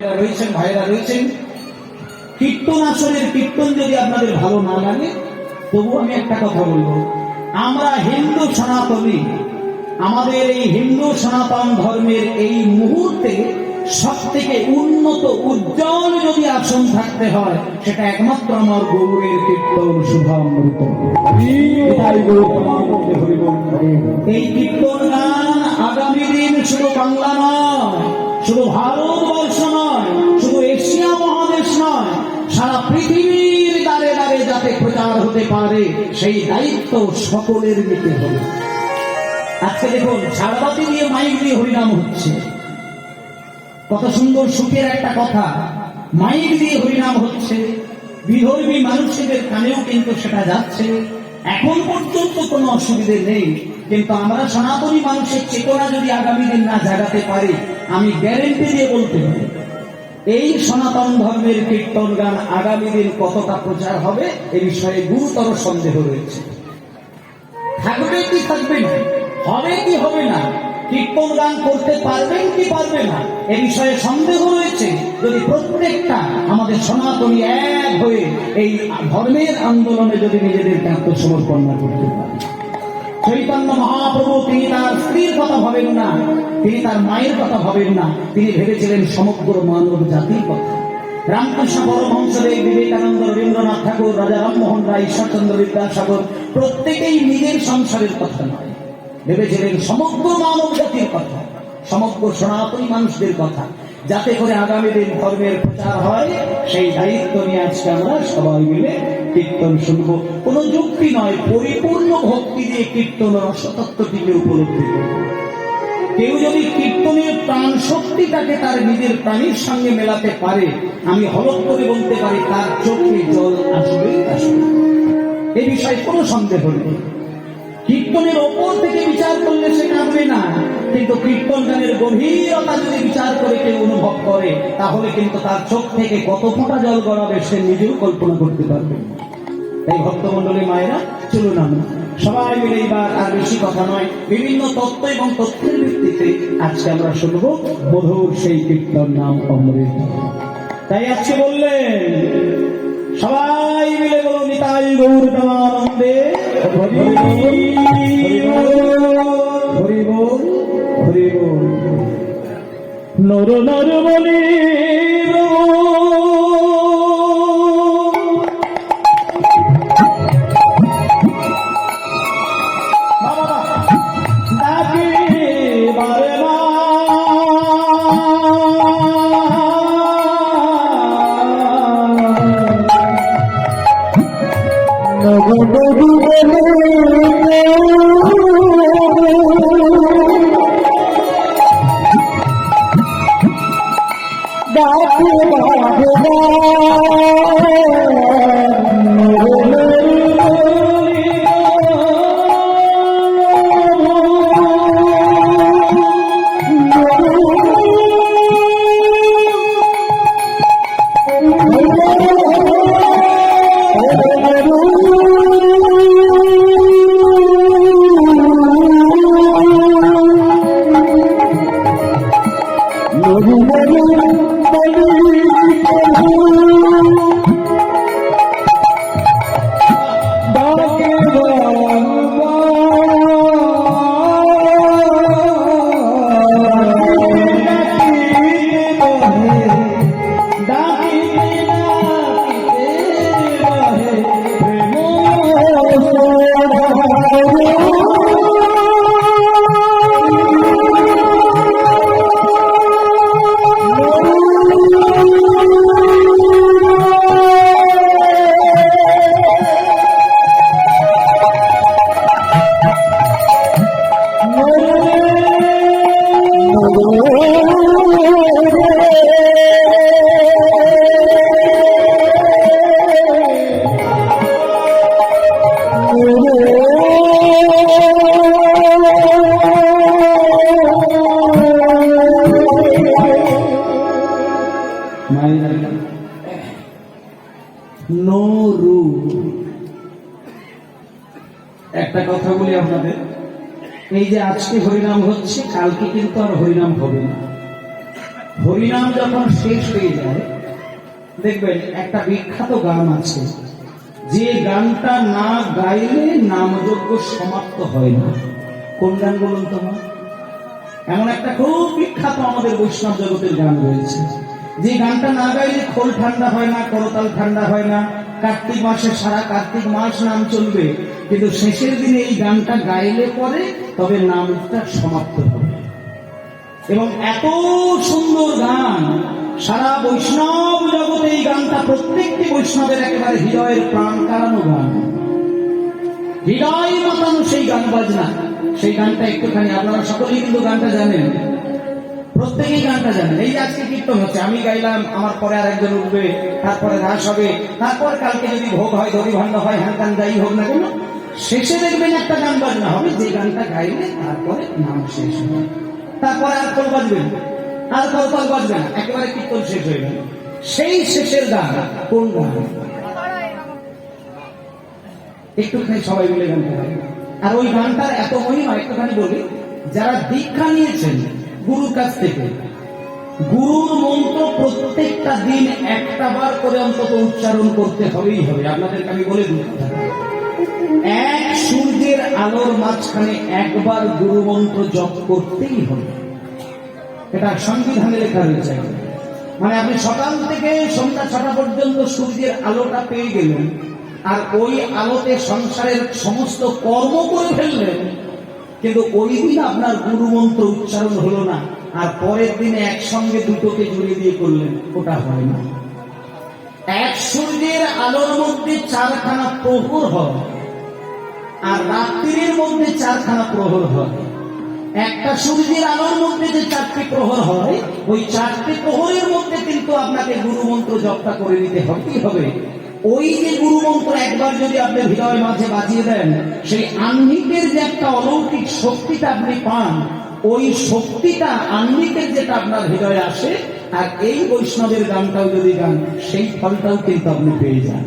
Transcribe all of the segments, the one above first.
রয়েছেন ভাইরা রয়েছেন কীর্তন আসনের কীর্তন যদি আপনাদের ভালো না লাগে তবু আমি একটা কথা বলব আমরা হিন্দু সনাতনী আমাদের এই হিন্দু সনাতন ধর্মের এই মুহূর্তে সব থেকে উন্নত উজ্জ্বল যদি আসন থাকতে হয় সেটা একমাত্র আমার গৌরের কীর্তন শুভামৃত। এই কীর্তন গান আগামী দিন শুধু বাংলা নয় শুধু ভারতবর্ষ সারা পৃথিবীর দ্বারে দ্বারে যাতে প্রচার হতে পারে, সেই দায়িত্ব সকলের নিতে হবে। আজকে দেখুন, ঝাড়বাতি দিয়ে মাইক দিয়ে হরিনাম হচ্ছে। কত সুন্দর সুখের একটা কথা, মাইক দিয়ে হরিনাম হচ্ছে। বিধর্মী মানুষদের কানেও কিন্তু সেটা যাচ্ছে। এখন পর্যন্ত কোনো অসুবিধে নেই, কিন্তু আমরা সনাতনী মানুষের চেতনা যদি আগামী দিন না জাগাতে পারি, আমি গ্যারেন্টি দিয়ে বলতে পারি। এই সনাতন ধর্মের কীর্তন গান আগামী দিন কতটা প্রচার হবে এ বিষয়ে গুরুতর সন্দেহ রয়েছে। থাকবে কি থাকবে না? হবে কি হবে না? কীর্তন গান করতে পারবেন কি পারবে না? এ বিষয়ে সন্দেহ রয়েছে। যদি প্রত্যেকটা আমাদের সনাতনী এক হয়ে এই ধর্মের আন্দোলনে যদি নিজেদেরকে আত্মসমর্পণ না করতে পারে। চৈতন্য মহাপ্রভু, তিনি তার স্ত্রীর কথা ভাবেন না, তিনি তার মায়ের কথা ভাবেন না, তিনি ভেবেছিলেন সমগ্র মানব জাতির কথা। রামকৃষ্ণ পরমহংসদেব, বিবেকানন্দ, রবীন্দ্রনাথ ঠাকুর, রাজা রামমোহন রায়, ঈশ্বরচন্দ্র বিদ্যাসাগর, প্রত্যেকেই নিজের সংসারের কথা নয়। ভেবেছিলেন সমগ্র মানব জাতির কথা, সমগ্র সনাতনী মানুষদের কথা। যাতে করে আগামী দিন ধর্মের প্রচার হয়, সেই দায়িত্ব নিয়ে আজকে আমরা সবাই মিলে কীর্তন শুনব। কোনো যুক্তি নয়, পরিপূর্ণ ভক্তি দিয়ে কীর্তন রসতত্ত্বটিকে উপলব্ধি কেউ যদি কীর্তনের প্রাণ শক্তিটাকে তার নিজের প্রাণীর সঙ্গে মেলাতে পারে, আমি হলক করে বলতে পারি, তার চোখে জল আসবে। এ বিষয়ে কোনো সন্দেহ নেই। কীর্তনের ওপর থেকে বিচার করলে সে কাঁদবে না। কিন্তু কীর্তন গানের গভীরতা যদি বিচার করে কেউ অনুভব করে, তাহলে কিন্তু তার চোখ থেকে কত ফোঁটা জল গড়াবে সে নিজেও কল্পনা করতে পারবে। তাই ভক্তমন্ডলী মায়েরা, চলুন আমরা সবাই মিলে এবার আর বেশি কথা নয়, বিভিন্ন তত্ত্ব এবং তথ্যের ভিত্তিতে আজকে আমরা শুনব মধুর সেই কীর্তন নাম অমৃত তাই আজকে বললেন, সবাই মিলে বলো নিতাই গৌর প্রেমানন্দে নর নর বলি ডাকি বারে মায়েরা নো একটা কথা বলি আপনাদের। এই যে আজকে হরিনাম হচ্ছে, কালকে কিন্তু আর হরিনাম হবে না। হরিনাম যখন শেষ হয়ে যায়, দেখবেন একটা বিখ্যাত গান আছে। যে গানটা না গাইলে নামযজ্ঞ সমাপ্ত হয় না। কোন গান বলুন তোমার এমন একটা খুব বিখ্যাত আমাদের বৈষ্ণব জগতের গান রয়েছে। যে গানটা না গাইলে খোল ঠান্ডা হয় না, করতাল ঠান্ডা হয় না। কার্তিক মাসে সারা কার্তিক মাস নাম চলবে। কিন্তু শেষের দিনে এই গানটা গাইলে পরে তবে নামটা সমাপ্ত হবে। এবং এত সুন্দর গান, সারা বৈষ্ণব জগতে এই গানটা প্রত্যেকটি বৈষ্ণবের একেবারে হৃদয়ের প্রাণ কারানো গান। হৃদয় মাতানো সেই গান বাজনা। সেই গানটা একটুখানি আপনারা সকলেই কিন্তু গানটা জানেন। প্রত্যেকেই গানটা জানেন। এই আজকে কীর্তন হচ্ছে আমি গাইলাম আমার পরে আরেকজন উঠবে তারপরে রাস হবে তারপর কালকে যদি ভোগ হয় দড়ি ভাণ্ড হয় হ্যান গান যাই হোক না কেন শেষে দেখবেন একটা গান বাজনা হবে যে গানটা গাইলে তারপরে নাম শেষ হবে। তারপরে আর খোল বাজবে না, আর করতাল বাজবে না একেবারে কীর্তন শেষ হয়ে গেল। সেই শেষের গান কোন গান? একটুখানি সবাই মিলে গানটা আর ওই গানটার এত মহিমা একটুখানি বলি যারা দীক্ষা নিয়েছেন গুরুর কাছ থেকে। গুরুর মন্ত্র প্রত্যেকটা দিন একটা বার করে অন্তত উচ্চারণ করতে হবেই হবে। আপনাদেরকে আমি বলে দিই। এক সূর্যের আলোর মাঝখানে একবার গুরু মন্ত্র জপ করতেই হবে। এটা সংবিধানে লেখা রয়েছে মানে আপনি সকাল থেকে সন্ধ্যা ছটা পর্যন্ত সূর্যের আলোটা পেয়ে গেলেন, আর ওই আলোতে সংসারের সমস্ত কর্ম করে ফেললেন কিন্তু ওই দিন আপনার গুরু মন্ত্র উচ্চারণ হলো না। আর পরের দিনে একসঙ্গে দুটোকে জুড়ে দিয়ে করলেন, ওটা হয় না। এক সূর্যের আলোর মধ্যে চারখানা প্রহর হয়, আর রাত্রির মধ্যে চারখানা প্রহর হয়। একটা সূর্যের আলোর মধ্যে যে চারটি প্রহর হয়, ওই চারটি প্রহরের মধ্যে কিন্তু আপনাকে গুরু মন্ত্র জপটা করে নিতে হতেই হবে। ওই যে গুরু মন্ত্র একবার যদি আপনি হৃদয় মাঝে বাজিয়ে দেন, সেই আহ্নিকের যে একটা অলৌকিক শক্তিটা আপনি পান, ওই শক্তিটা আহ্নিকের যেটা আপনার হৃদয়ে আসে, আর এই বৈষ্ণবের গানটাও যদি গান, সেই ফলটাও কিন্তু আপনি পেয়ে যান।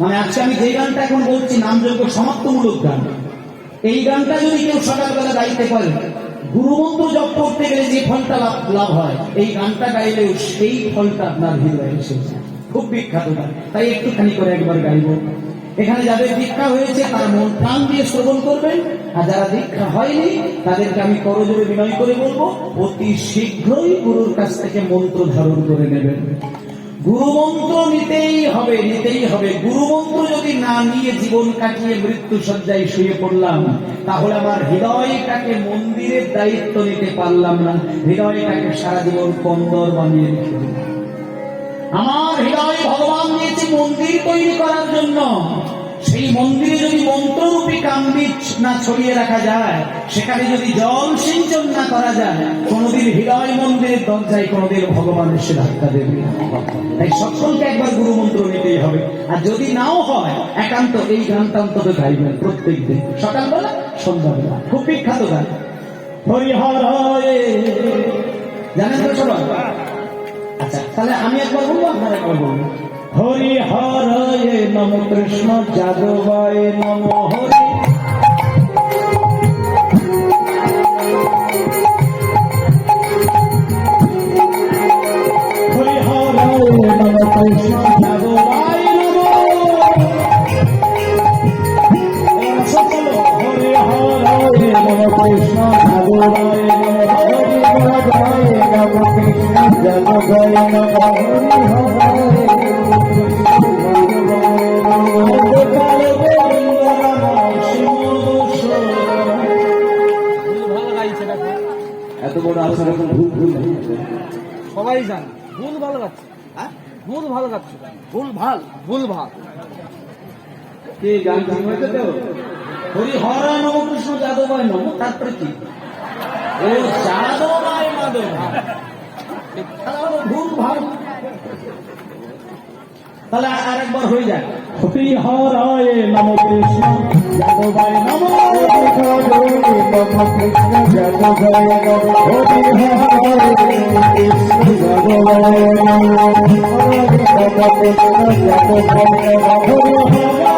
মানে আজকে আমি যে গানটা এখন বলছি, নামযোগ্য সমাপ্তমূলক গান। এই গানটা যদি কেউ সকালবেলা গাইতে পারে, গুরুমন্ত্র জপ করতে গেলে যে ফলটা লাভ লাভ হয়, এই গানটা গাইলেও সেই ফলটা আপনার হৃদয়ে এসে যায়। খুব বিখ্যাত গান। তাই একটুখানি করে একবার গাইব। এখানে যাদের দীক্ষা হয়েছে, তারা মন প্রাণ দিয়ে শ্রবণ করবেন। আর যারা দীক্ষা হয়নি, তাদেরকে আমি করজোরে বিনয় করে বলব, অতি শীঘ্রই গুরুর কাছ থেকে মন্ত্র ধারণ করে নেবেন। গুরুমন্ত্র নিতেই হবে নিতেই হবে। গুরুমন্ত্র যদি না নিয়ে জীবন কাটিয়ে মৃত্যু সজ্জায় শুয়ে পড়লাম, তাহলে আমার হৃদয়টাকে মন্দিরের দায়িত্ব নিতে পারলাম না। হৃদয়টাকে সারা জীবন কন্দর বানিয়ে রেখে দিলাম। আমার হৃদয় ভগবান দিয়েছে মন্দির তৈরি করার জন্য। সেই মন্দিরে যদি মন্ত্ররূপী কামবীজ না ছড়িয়ে রাখা যায়, সেখানে যদি জল সিঞ্চন না করা যায়, কোনোদিন হৃদয় মন্দিরের দরজায় কোনোদিন ভগবান এসে ধাক্কা দেবে তাই সকলকে একবার গুরু মন্ত্র নিতেই হবে। আর যদি নাও হয়, একান্ত এই গানটা অন্তত গাইবেন প্রত্যেক দিন। সকালবেলা, সন্ধ্যাবেলা, খুব বিখ্যাত গান। হরিহর জানেন তো সবাই? আচ্ছা তাহলে আমি একবার বলব, আপনার একবার বলব হরি হরে নম কৃষ্ণ যাদবায় নম হরি। এত বড় আশা এখন ভুল ভুল সবাই জানে ভুল ভালো গাচ্ছে হ্যাঁ? ভুল ভালো গাচ্ছে ভুল ভালো? ভুল ভালো। কি গান ঠিক হয়েছে তো? হরি হর নম কৃষ্ণ যাদবায় তারপরে কি? ও মাধব তাহলে আরেকবার হয়ে যায় হরি হরায় নম কৃষ্ণ যাদবায় নম। কৃষ্ণ যাদবায় হরি হরে কৃষ্ণ যাদবায় নম। কৃষ্ণ হরি হরি হরায়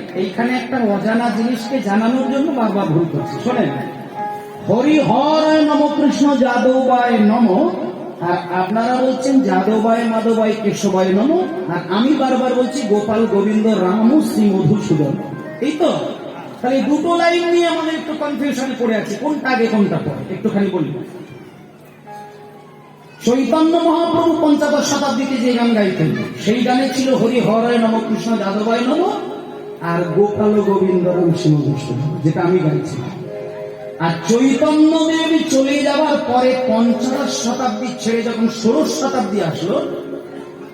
এইখানে একটা অজানা জিনিসকে জানানোর জন্য বারবার ভুল করছি, শোনেন। হরি হর নম কৃষ্ণ যাদবায় নম, আর আপনারা বলছেন যাদবায়, মাধবায়, কেশবায় নম, আর আমি বারবার বলছি গোপাল, গোবিন্দ, রাম, শ্রী মধুসূদন। এই তো? তাহলে দুটো লাইন নিয়ে আমাদের একটু কনফিউশনে পড়ে আছে। কোনটা আগে, কোনটা পরে? একটুখানি বলি চৈতন্য মহাপ্রভু পঞ্চাদশ শতাব্দীতে যে গান গাইতেন, সেই গানে ছিল হরি হরায় নম কৃষ্ণ যাদবায় নম আর গোপাল গোবিন্দ যেটা আমি গাইছিলাম আর চৈতন্য দেব চলে যাওয়ার পরে পঞ্চাশ শতাব্দী ছেড়ে যখন ষোড়শ শতাব্দী আসলো,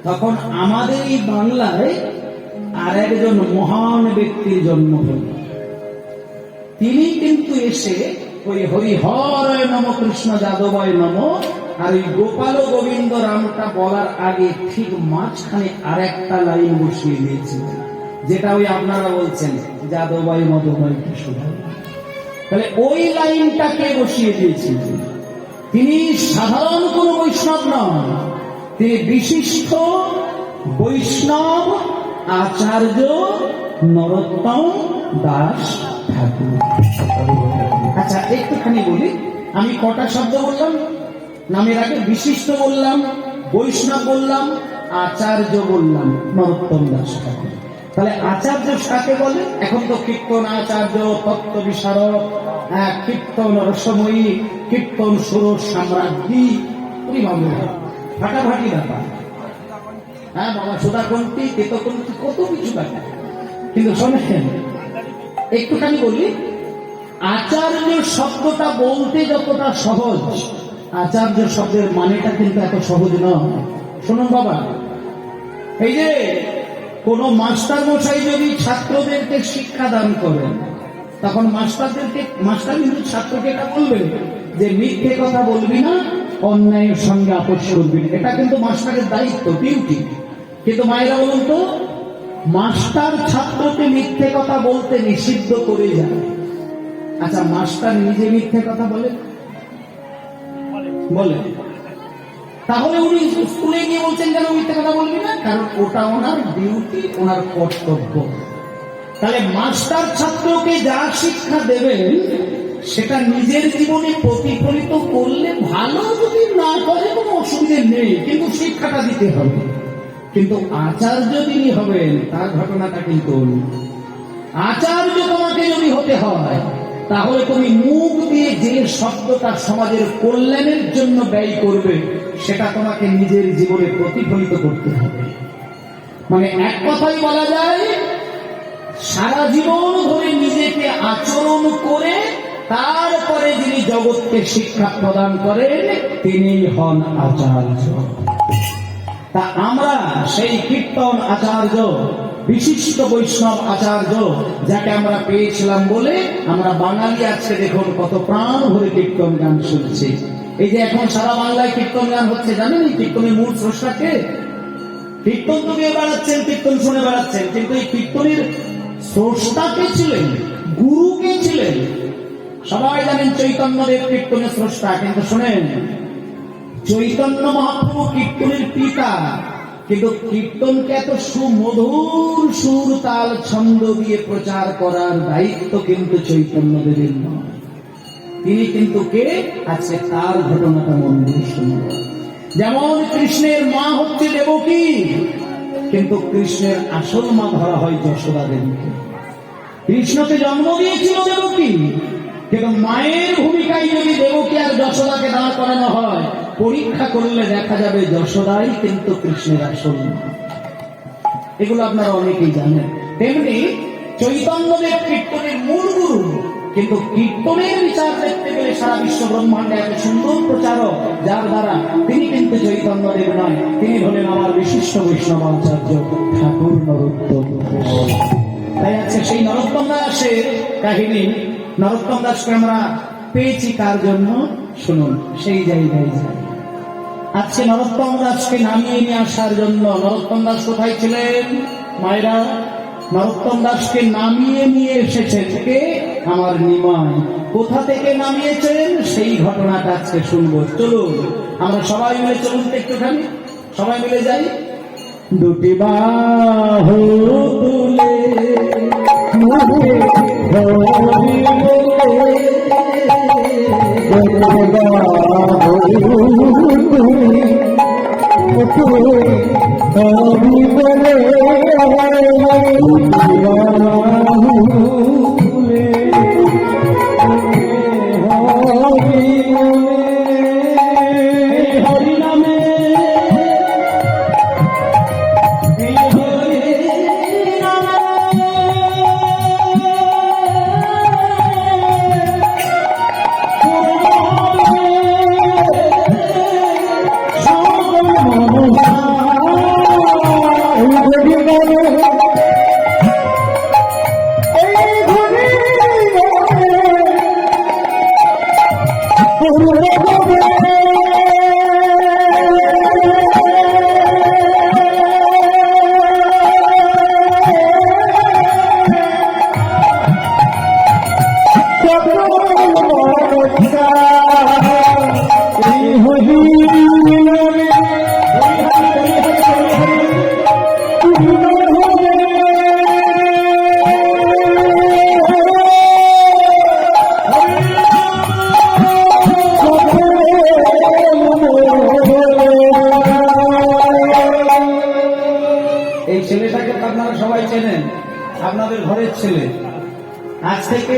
তখন আমাদের এই বাংলায় আর একজন মহান ব্যক্তির জন্ম হল। তিনি কিন্তু এসে ওই হরি হরয় নম কৃষ্ণ যাদবায় নম আর ওই গোপাল গোবিন্দ রামটা বলার আগে ঠিক মাঝখানে আর একটা লাইন বসিয়ে দিয়েছিলেন। যেটা ওই আপনারা বলছেন যাদবাই মদবাই কৃষ্ণ তাহলে ওই লাইনটাকে বসিয়ে দিয়েছিলেন তিনি সাধারণ কোন বৈষ্ণব নন, তিনি বিশিষ্ট বৈষ্ণব আচার্য নরোত্তম দাস ঠাকুর। আচ্ছা একটুখানি বলি, আমি কটা শব্দ বললাম? নামের আগে বিশিষ্ট বললাম, বৈষ্ণব বললাম, আচার্য বললাম, নরোত্তম দাস ঠাকুর। তাহলে আচার্য কাকে বলে এখন তো কীর্তন আচার্য তত্ত্ব বিশারদ হ্যাঁ, কীর্তন রসময়ী কীর্তন সুর সাম্রাজ্ঞী ফাটাফাটি ব্যাপার। হ্যাঁ বাবা সুধাকণ্ঠী কেতকণ্ঠী কত কিছু ব্যাপার। কিন্তু শোনেন একটুখানি বলি আচার্য শব্দটা বলতে যতটা সহজ আচার্য শব্দের মানেটা কিন্তু এত সহজ নয়। শুনুন বাবা এই যে কোন মাস্টার মশাই যদি ছাত্রদেরকে শিক্ষা দান করেন, তখন মাস্টারদেরকে, মাস্টার কিন্তু ছাত্রকে এটা বলবে যে মিথ্যে কথা বলবি না, অন্যায়ের সঙ্গে আপোষ করবি না। এটা কিন্তু মাস্টারের দায়িত্ব ডিউটি কিন্তু মায়েরা বলুন তো, মাস্টার ছাত্রকে মিথ্যে কথা বলতে নিষিদ্ধ করে যায় আচ্ছা মাস্টার নিজে মিথ্যে কথা বলে? বলে। তাহলে উনি স্কুলে গিয়ে বলছেন, কেন মিথ্যে কথা বলবি না? কারণ ওটা ওনার ডিউটি ওনার কর্তব্য। তাহলে মাস্টার ছাত্রকে যা শিক্ষা দেবেন, সেটা নিজের জীবনে প্রতিফলিত করলে ভালো যদি না করে, কোনো অসুবিধে নেই। কিন্তু শিক্ষাটা দিতে হবে। কিন্তু আচার্য যিনি হবেন, তার ঘটনাটা কিন্তু। আচার্য তোমাকে যদি হতে হয়, তাহলে তুমি মুখ দিয়ে যে শব্দটা সমাজের কল্যাণের জন্য ব্যয় করবে সেটা তোমাকে নিজের জীবনে প্রতিফলিত করতে হবে। মানে এক কথাই বলা যায়, সারা জীবন ধরে নিজেকে আচরণ করে তারপরে যিনি জগৎকে শিক্ষা প্রদান করেন, তিনি হন আচার্য। তা আমরা সেই কীর্তন আচার্য, বিশিষ্ট বৈষ্ণব আচার্য, যাকে আমরা পেয়েছিলাম বলে আমরা বাঙালি আজকে দেখুন কত প্রাণ ভরে কীর্তন গান শুনছি। এই যে এখন সারা বাংলায় কীর্তন গান হচ্ছে, জানেন এই কীর্তনের মূল স্রষ্টাকে কীর্তন তো গিয়ে বেড়াচ্ছেন, কীর্তন শুনে বেড়াচ্ছেন, কিন্তু এই কীর্তনের স্রষ্টা কে ছিলেন? গুরু কে ছিলেন? সবাই জানেন চৈতন্যদেব কীর্তনের স্রষ্টা, কিন্তু শোনেন, চৈতন্য মহাপ্রভু কীর্তনের পিতা, কিন্তু কীর্তনকে এত সুমধুর সুর তাল ছন্দ দিয়ে প্রচার করার দায়িত্ব কিন্তু চৈতন্যদেবের নয়। তিনি কিন্তু কে? আজকে তার ঘটনাটা মন দিয়ে শুনব যেমন কৃষ্ণের মা হচ্ছে দেবকী, কিন্তু কৃষ্ণের আসল মা ধরা হয় যশোদা দেবীকে কৃষ্ণকে জন্ম দিয়েছিল দেবকী, কিন্তু মায়ের ভূমিকায় যদি দেবকী আর যশোদাকে দাঁড় করানো হয়, পরীক্ষা করলে দেখা যাবে যশোদাই কিন্তু কৃষ্ণের আসল মা। এগুলো আপনারা অনেকেই জানেন। তেমনি চৈতন্যদেব কীর্তনের মূল কিন্তু কীর্তনের বিচার দেখতে গেলে সারা বিশ্ব ব্রহ্মাণ্ডে এত সুন্দর প্রচারক, যার দ্বারা তিনি কিন্তু চৈতন্যদেব নয়, তিনি হলেন আমার বিশিষ্ট বৈষ্ণব আচার্য ঠাকুর নরোত্তম। তাই আছে সেই নরোত্তম দাসের কাহিনী, নরোত্তম দাসকে আমরা পেয়েছি কার জন্য? শুনুন, সেই জায়গায় যাই। আজকে নরোত্তম দাসকে নামিয়ে নিয়ে আসার জন্য নরোত্তম দাস কোথায় ছিলেন? মায়েরা, নরোত্তম দাসকে নামিয়ে নিয়ে এসেছে থেকে আমার নিমায় কোথা থেকে নামিয়েছেন সেই ঘটনাটা আজকে শুনব। চলুন, আমরা সবাই মিলে চলুন একটুখানি। সবাই মিলে যাই। দুটি বাহু তুলে মুখে হরি ¡Por un চেনেন? আপনাদের ঘরের ছেলে। আজ থেকে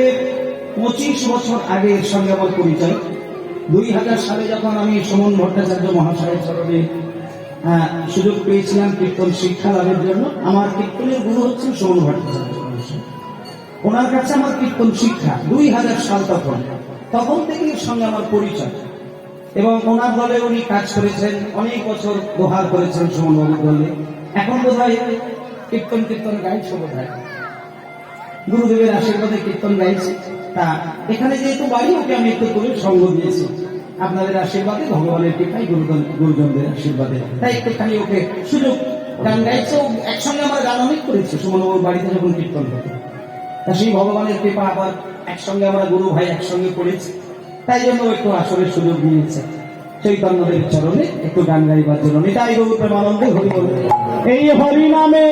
পঁচিশ বছর আগে এর সঙ্গে আমার পরিচয়। দুই হাজার সালে যখন আমি সুমন ভট্টাচার্য মহাশয়ের চরণে সুযোগ পেয়েছিলাম কীর্তন শিক্ষা লাভের জন্য, আমার কীর্তনের গুরু হচ্ছেন সুমন ভট্টাচার্য ওনার কাছে আমার কীর্তন শিক্ষা দুই হাজার সাল তখন। তখন থেকে এর সঙ্গে আমার পরিচয়। এবং ওনার দলে উনি কাজ করেছেন, অনেক বছর দোহার করেছেন সুমনবাবুর দলে। এখন বোধ হয় কীর্তন কীর্তন বোধ হয় গুরুদেবের আশীর্বাদে কীর্তন গাইছে। তা এখানে যেহেতু বাড়ি, ওকে আমি একটু করে সঙ্গ দিয়েছি। আপনাদের আশীর্বাদে, ভগবানের কৃপায় গুরুজন গুরুজনদের আশীর্বাদে। তাই একটুখানি ওকে সুযোগ গান গাইছে। ও একসঙ্গে আমরা গান অনেক করেছি। সুমনবাবুর বাড়িতে যখন কীর্তন হতো, তা সেই ভগবানের কৃপা আবার একসঙ্গে আমরা গুরু ভাই একসঙ্গে পড়েছি তাই জন্য একটু আসরের সুযোগ নিয়েছে চৈতন্যদেব চরণে একটু গান গাইবার জন্য। নিতাই গরু প্রেমানন্দে হরি এই হরি নামে